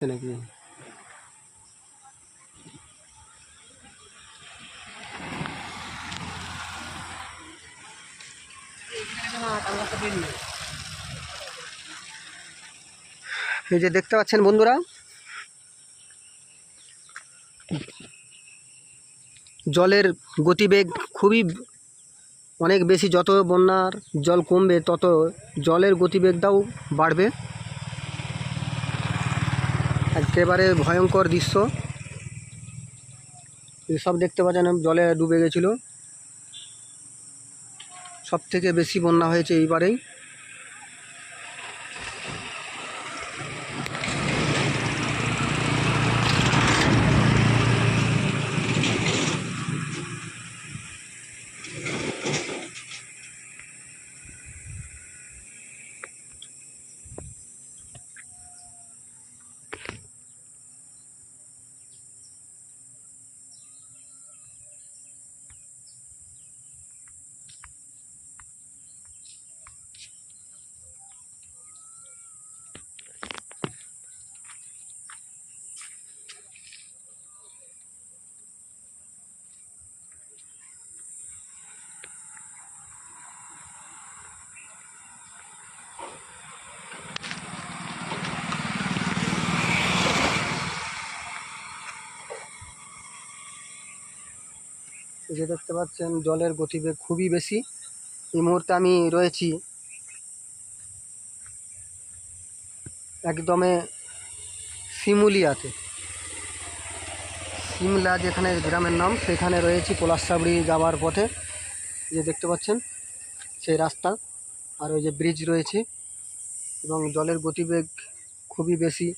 নাকি? এই যে দেখতে পাচ্ছেন বন্ধুরা, জলের গতিবেগ খুবই অনেক বেশি, যত বন্যার জল কমবে তত জলের গতিবেগটাও বাড়বে। একেবারে ভয়ঙ্কর দৃশ্য। সব দেখতে পাচ্ছেন, জলে ডুবে গেছিল। সব থেকে বেশি বন্যা হয়েছে এইবারেই যে দেখতে পাচ্ছেন, জলের গতিবেগ খুবই বেশি। এই মুহূর্তে আমি রয়েছি একদমে শিমুলিয়াতে। সিমলা যেখানে গ্রামের নাম, সেখানে রয়েছি পলাশসাবড়ি যাওয়ার পথে। যে দেখতে পাচ্ছেন, সেই রাস্তা আর ওই যে ব্রিজ রয়েছে এবং জলের গতিবেগ খুবই বেশি।